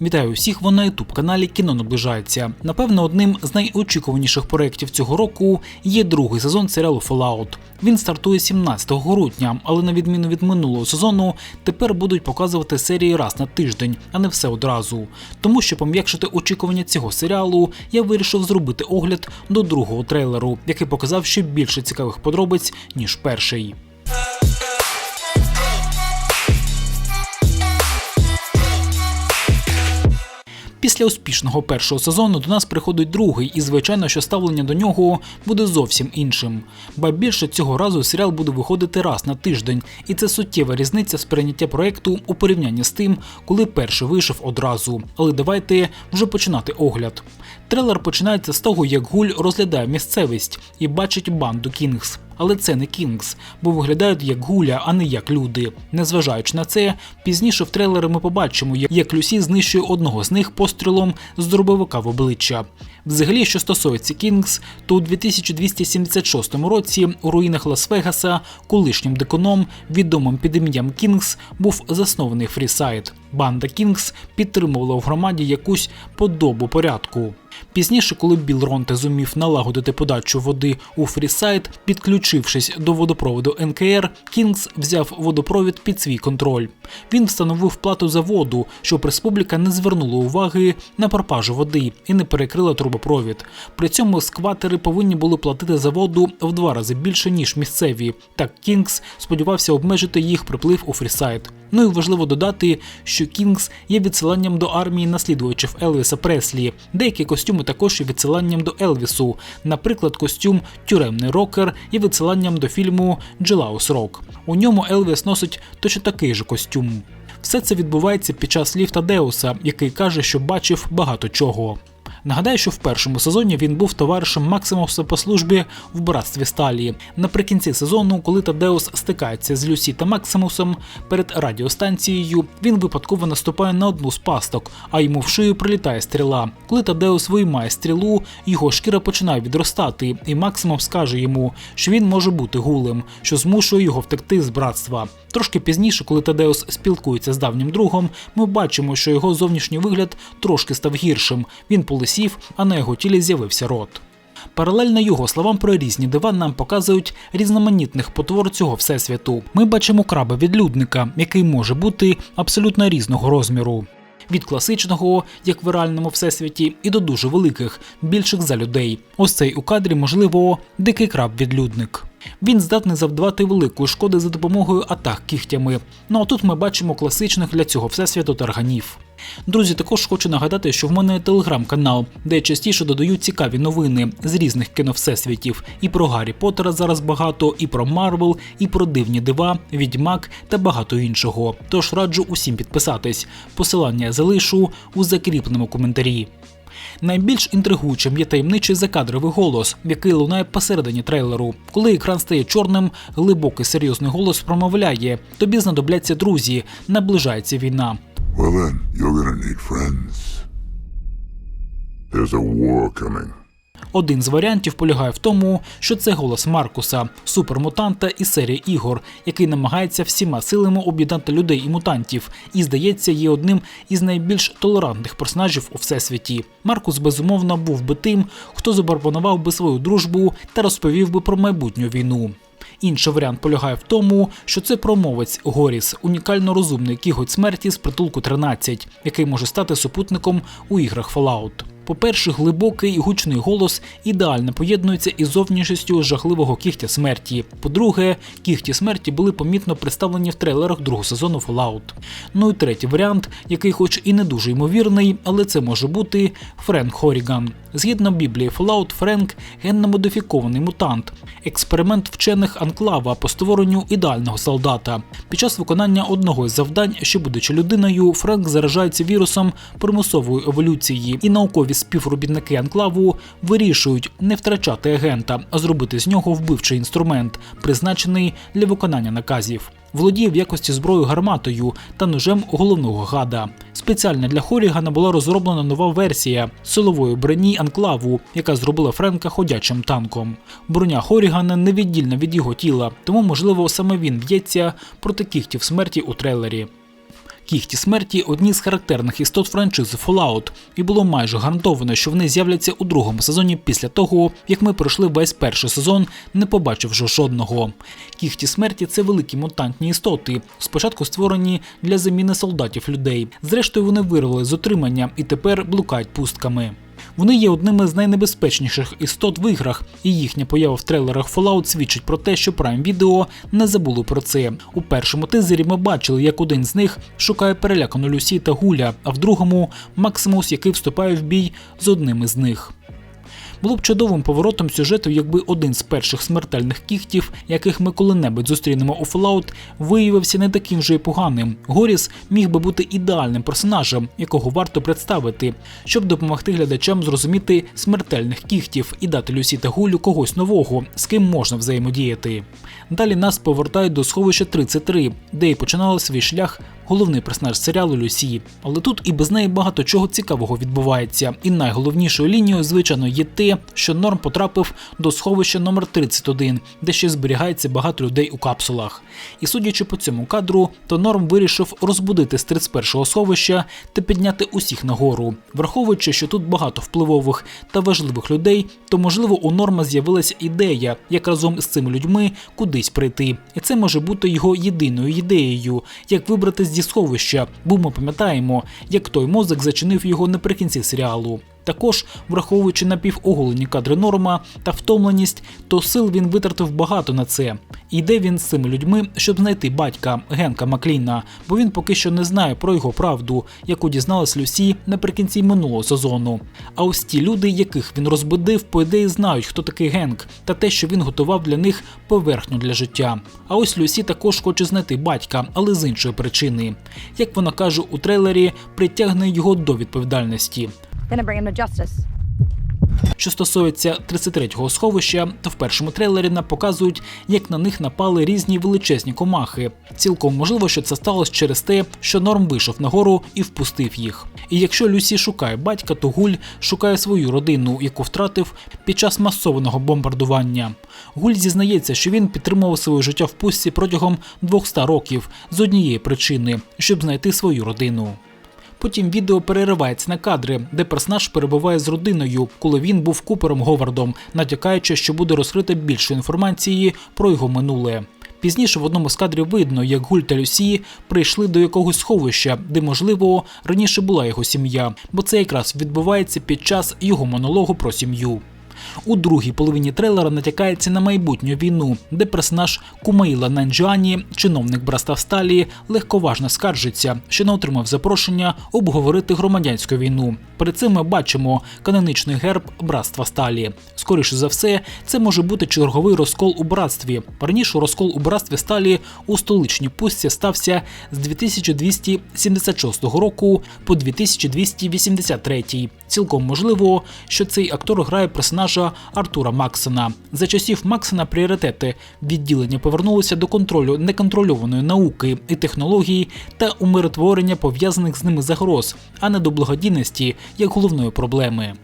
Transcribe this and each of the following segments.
Вітаю всіх ви на ютуб каналі Кіно наближається. Напевно, одним з найочікуваніших проєктів цього року є другий сезон серіалу Fallout. Він стартує 17 грудня, але на відміну від минулого сезону, тепер будуть показувати серії раз на тиждень, а не все одразу. Тому щоб пом'якшити очікування цього серіалу, я вирішив зробити огляд до другого трейлеру, який показав ще більше цікавих подробиць ніж перший. Після успішного першого сезону до нас приходить другий, і звичайно, що ставлення до нього буде зовсім іншим. Ба більше цього разу серіал буде виходити раз на тиждень, і це суттєва різниця сприйняття проекту у порівнянні з тим, коли перший вийшов одразу. Але давайте вже починати огляд. Трейлер починається з того, як Гуль розглядає місцевість і бачить банду Кінгс. Але це не Кінгс, бо виглядають як гуля, а не як люди. Незважаючи на це, пізніше в трейлері ми побачимо, як Люсі знищує одного з них пострілом з дробовика в обличчя. Взагалі, що стосується Кінгс, то у 2276 році у руїнах Лас-Вегаса колишнім диконом, відомим під ім'ям Кінгс, був заснований Фрісайд. Банда Кінгс підтримувала в громаді якусь подобу порядку. Пізніше, коли Біл Ронте зумів налагодити подачу води у Фрісайд, підключившись до водопроводу НКР, Кінгс взяв водопровід під свій контроль. Він встановив плату за воду, щоб республіка не звернула уваги на пропажу води і не перекрила трубопровід. При цьому скватери повинні були платити за воду в два рази більше ніж місцеві. Так Кінгс сподівався обмежити їх приплив у Фрісайд. Ну і важливо додати, що Кінгс є відсиланням до армії наслідувачів Елвіса Преслі. Деякі костюми також є відсиланням до Елвісу. Наприклад, костюм Тюремний рокер є відсиланням до фільму Джилаус Рок. У ньому Елвіс носить точно такий же костюм. Все це відбувається під час ліфта Деуса, який каже, що бачив багато чого. Нагадаю, що в першому сезоні він був товаришем Максимуса по службі в братстві Сталі. Наприкінці сезону, коли Тадеус стикається з Люсі та Максимусом перед радіостанцією, він випадково наступає на одну з пасток, а йому в шию прилітає стріла. Коли Тадеус виймає стрілу, його шкіра починає відростати, і Максимум скаже йому, що він може бути гулем, що змушує його втекти з братства. Трошки пізніше, коли Тадеус спілкується з давнім другом, ми бачимо, що його зовнішній вигляд трошки став гіршим. Він полисів, а на його тілі з'явився рот. Паралельно його словам про різні дива нам показують різноманітних потвор цього всесвіту. Ми бачимо краба відлюдника, який може бути абсолютно різного розміру. Від класичного, як в реальному всесвіті, і до дуже великих, більших за людей. Ось цей у кадрі, можливо, дикий краб-відлюдник. Він здатний завдавати великої шкоди за допомогою атак кігтями. Ну а тут ми бачимо класичних для цього всесвіту тарганів. Друзі, також хочу нагадати, що в мене телеграм-канал, де я частіше додаю цікаві новини з різних кіновсесвітів. І про Гаррі Поттера зараз багато, і про Марвел, і про дивні дива, відьмак та багато іншого. Тож раджу усім підписатись. Посилання залишу у закріпленому коментарі. Найбільш інтригуючим є таємничий закадровий голос, який лунає посередині трейлеру. Коли екран стає чорним, глибокий серйозний голос промовляє: тобі знадобляться друзі, наближається війна. Well then, you're gonna need friends. There's a war coming. Один з варіантів полягає в тому, що це голос Маркуса, супермутанта із серії ігор, який намагається всіма силами об'єднати людей і мутантів, і здається, є одним із найбільш толерантних персонажів у всесвіті. Маркус безумовно був би тим, хто запропонував би свою дружбу та розповів би про майбутню війну. Інший варіант полягає в тому, що це промовець Горіс, унікально розумний кіготь смерті з притулку 13, який може стати супутником у іграх Fallout. По-перше, глибокий і гучний голос ідеально поєднується із зовнішністю жахливого кігтя смерті. По-друге, кігті смерті були помітно представлені в трейлерах другого сезону Fallout. Ну і третій варіант, який, хоч і не дуже ймовірний, але це може бути Френк Хоріган. Згідно Біблії Fallout, Френк генно модифікований мутант, експеримент вчених анклава по створенню ідеального солдата. Під час виконання одного із завдань, що будучи людиною, Френк заражається вірусом примусової еволюції, і наукові співробітники анклаву вирішують не втрачати агента, а зробити з нього вбивчий інструмент, призначений для виконання наказів. Володіє в якості зброю гарматою та ножем головного гада. Спеціально для Хорігана була розроблена нова версія силової броні анклаву, яка зробила Френка ходячим танком. Броня Хорігана невіддільна від його тіла, тому можливо саме він б'ється проти кігтів смерті у трейлері. Кіхті смерті одні з характерних істот франшизи Fallout, і було майже гарантовано, що вони з'являться у другому сезоні після того, як ми пройшли весь перший сезон, не побачивши жодного. Кіхті смерті це великі мутантні істоти, спочатку створені для заміни солдатів людей. Зрештою, вони вирвали з отримання і тепер блукають пустками. Вони є одними з найнебезпечніших істот в іграх, і їхня поява в трейлерах Fallout свідчить про те, що Prime Video не забули про це. У першому тизері ми бачили, як один з них шукає перелякану Люсі та Гуля, а в другому Максимус, який вступає в бій з одним із них. Було б чудовим поворотом сюжету, якби один з перших смертельних кіхтів, яких ми коли-небудь зустрінемо у Fallout, виявився не таким же й поганим. Горіс міг би бути ідеальним персонажем, якого варто представити, щоб допомогти глядачам зрозуміти смертельних кіхтів і дати Люсі та Гулю когось нового, з ким можна взаємодіяти. Далі нас повертають до сховища 33, де і починали свій шлях головний персонаж серіалу Люсі. Але тут і без неї багато чого цікавого відбувається. І найголовнішою лінією, звичайно, є те, що Норм потрапив до сховища номер 31, де ще зберігається багато людей у капсулах. І судячи по цьому кадру, то Норм вирішив розбудити з 31-го сховища та підняти усіх нагору. Враховуючи, що тут багато впливових та важливих людей, то можливо у Норма з'явилася ідея, як разом з цими людьми кудись прийти. І це може бути його єдиною ідеєю, як вибратись зі сховища, бо ми пам'ятаємо, як той мозок зачинив його наприкінці серіалу. Також, враховуючи напівоголені кадри норма та втомленість, то сил він витратив багато на це. І йде він з цими людьми, щоб знайти батька Генка Макліна, бо він поки що не знає про його правду, яку дізналась Люсі наприкінці минулого сезону. А ось ті люди, яких він розбудив, по ідеї знають, хто такий Генк, та те, що він готував для них поверхню для життя. А ось Люсі також хоче знайти батька, але з іншої причини. Як вона каже у трейлері, притягне його до відповідальності. Gonna bring him to justice. Що стосується 33-го сховища, то в першому трейлері нам показують, як на них напали різні величезні комахи. Цілком можливо, що це сталося через те, що Норм вийшов нагору і впустив їх. І якщо Люсі шукає батька, то Гуль шукає свою родину, яку втратив під час масованого бомбардування. Гуль зізнається, що він підтримував своє життя в пустці протягом 200 років з однієї причини, щоб знайти свою родину. Потім відео переривається на кадри, де персонаж перебуває з родиною, коли він був купером Говардом, натякаючи, що буде розкрито більше інформації про його минуле. Пізніше в одному з кадрів видно, як Гуль та Люсі прийшли до якогось сховища, де, можливо, раніше була його сім'я, бо це якраз відбувається під час його монологу про сім'ю. У другій половині трейлера натякається на майбутню війну, де персонаж Кумаїла Нанджані, чиновник Браста Сталі, легковажно скаржиться, що не отримав запрошення обговорити громадянську війну. Перед цим ми бачимо каноничний герб братства Сталі. Скоріше за все, це може бути черговий розкол у братстві. Раніше розкол у братстві Сталі у столичній пустці стався з 2276 року по 2283. Цілком можливо, що цей актор грає персонажа Артура Максена. За часів Максена пріоритети відділення повернулися до контролю неконтрольованої науки і технологій та умиротворення пов'язаних з ними загроз, а не до благодійності як головної проблеми.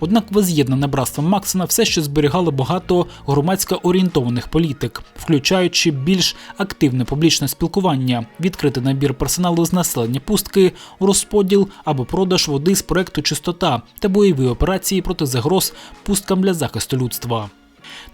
Однак воз'єднане братство Максена все ще зберігало багато громадсько орієнтованих політик, включаючи більш активне публічне спілкування, відкритий набір персоналу з населення пустки, розподіл або продаж води з проекту Чистота та бойові операції проти загроз пусткам для захисту людства.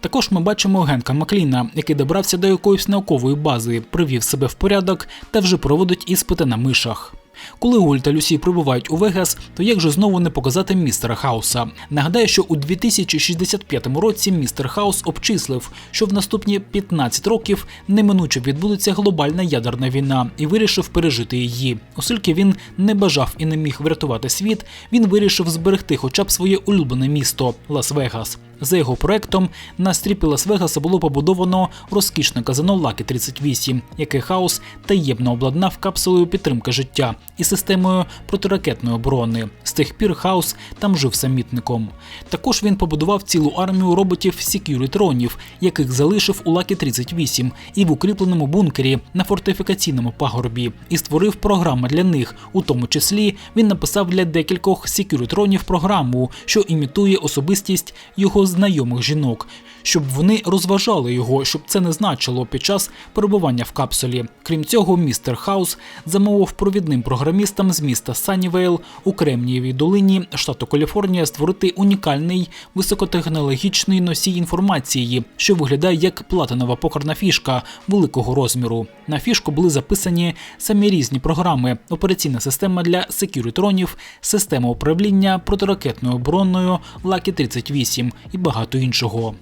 Також ми бачимо Генка Макліна, який добрався до якоїсь наукової бази, привів себе в порядок та вже проводить іспити на мишах. Коли Гуль та Люсі прибувають у Вегас, то як же знову не показати містера Хауса? Нагадаю, що у 2065 році містер Хаус обчислив, що в наступні 15 років неминуче відбудеться глобальна ядерна війна і вирішив пережити її. Оскільки він не бажав і не міг врятувати світ, він вирішив зберегти хоча б своє улюблене місто Лас-Вегас. За його проектом на стріпі Лас-Вегаса було побудовано розкішне казино Лакі 38, яке хаос таємно обладнав капсулою підтримки життя, і системою протиракетної оборони. З тих пір Хаус там жив самітником. Також він побудував цілу армію роботів Securitroniів, яких залишив у Лакі 38 і в укріпленому бункері на фортифікаційному пагорбі, і створив програми для них. У тому числі він написав для декількох Securitroniів програму, що імітує особистість його знайомих жінок, щоб вони розважали його, щоб це не значило під час перебування в капсулі. Крім цього, містер Хаус замовив провідним програмістам з міста Саннівейл у Кремнієвій долині штату Каліфорнія створити унікальний високотехнологічний носій інформації, що виглядає як платинова покерна фішка великого розміру. На фішку були записані самі різні програми: операційна система для секюритронів, система управління протиракетною обороною Лакі 38 і багато іншого.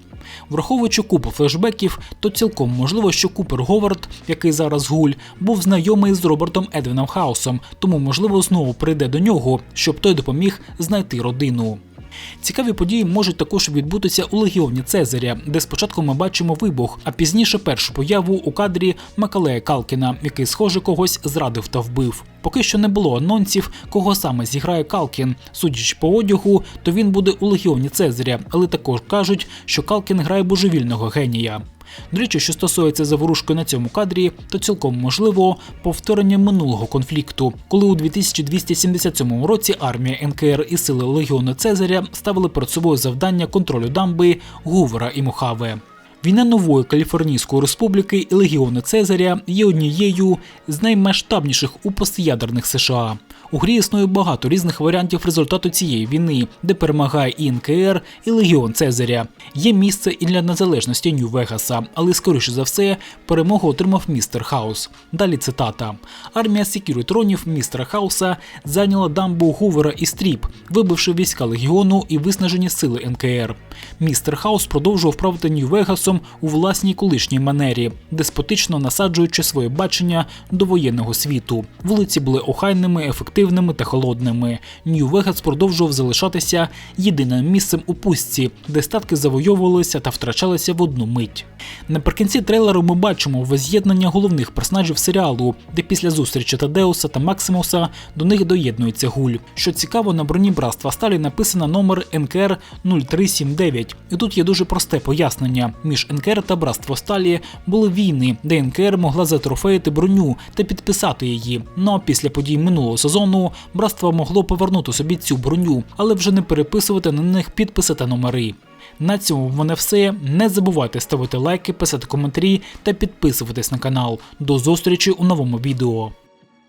Враховуючи купу флешбеків, то цілком можливо, що Купер Говард, який зараз гуль, був знайомий з Робертом Едвіном Хаусом, тому можливо знову прийде до нього, щоб той допоміг знайти родину. Цікаві події можуть також відбутися у легіоні Цезаря, де спочатку ми бачимо вибух, а пізніше першу появу у кадрі Макалея Калкіна, який, схоже, когось зрадив та вбив. Поки що не було анонсів, кого саме зіграє Калкін. Судячи по одягу, то він буде у легіоні Цезаря, але також кажуть, що Калкін грає божевільного генія. До речі, що стосується заворушки на цьому кадрі, то цілком можливо повторення минулого конфлікту, коли у 2277 році армія НКР і сили легіону Цезаря ставили перед собою завдання контролю дамби Гувера і Мохаве. Війна нової Каліфорнійської республіки і легіону Цезаря є однією з наймасштабніших у постядерних США. У грі існує багато різних варіантів результату цієї війни, де перемагає і НКР, і Легіон Цезаря. Є місце і для незалежності Нью-Вегаса, але скоріше за все перемогу отримав містер Хаус. Далі цитата: армія секюритронів містера Хауса зайняла дамбу Гувера і Стріп, вибивши війська легіону і виснажені сили НКР. Містер Хаус продовжував правити Нью-Вегасом у власній колишній манері, деспотично насаджуючи своє бачення до воєнного світу. Вулиці були охайними, ефективними та холодними. Нью-Вегас продовжував залишатися єдиним місцем у пустці, де статки завойовувалися та втрачалися в одну мить. Наприкінці трейлеру ми бачимо воз'єднання головних персонажів серіалу, де після зустрічі Тадеуса та Максимуса до них доєднується гуль. Що цікаво, на броні братства Сталі написано номер НКР 0379. І тут є дуже просте пояснення: між НКР та братство Сталі були війни, де НКР могла затрофеїти броню та підписати її. Ну а після подій минулого сезону братство могло повернути собі цю броню, але вже не переписувати на них підписи та номери. На цьому в мене все. Не забувайте ставити лайки, писати коментарі та підписуватись на канал. До зустрічі у новому відео.